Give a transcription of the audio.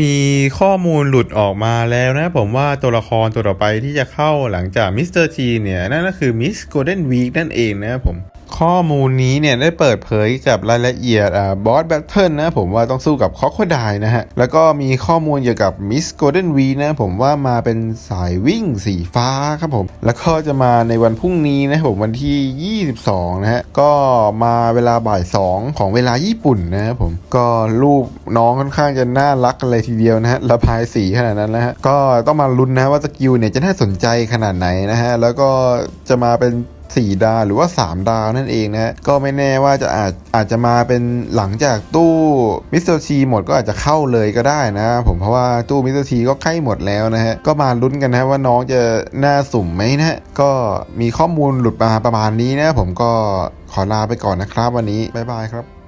มีข้อมูลหลุดออกมาแล้วนะผมว่าตัวละครตัวต่อไปที่จะเข้าหลังจากมิสเตอร์ทีเนี่ย นั่นก็คือมิสโกลเด้นวีคนั่นเองนะผม ข้อมูลนี้เนี่ยได้เปิดเผยกับรายละเอียดบอสแบทเทิลนะผมว่าต้องสู้กับคอ c โคไดนะฮะ แล้วก็มีข้อมูลเกี่ยวกับมิสโกลเด้นวีนะผมว่ามาเป็นสายวิ่งสีฟ้าครับผม แล้วก็จะมาในวันพรุ่งนี้นะผมวันที่ 22 นะฮะ ก็มาเวลาบ่าย 2 ของเวลาญี่ปุ่นนะครับผมก็รูปน้องค่อนข้างจะน่ารักเลยทีเดียวนะฮะระบายสีขนาดนั้นนะฮะก็ต้องมาลุ้นนะว่าสกิลเนี่ยจะน่าสนใจขนาดไหนนะฮะแล้วก็จะมาเป็น 4 ดาวหรือว่า 3 ดาวนั่นเองนะฮะก็ไม่แน่ว่าจะอาจอาจจะมาเป็นหลังจากตู้มิสเตอร์ชีหมดก็อาจจะเข้าเลยก็ได้นะผมเพราะว่าตู้มิสเตอร์ชีก็ใกล้หมดแล้วนะฮะก็มาลุ้นกันนะว่าน้องจะน่าสุ่มไหมนะฮะก็มีข้อมูลหลุดมาประมาณนี้นะผมก็ขอลาไปก่อนนะครับวันนี้บ๊ายบายครับ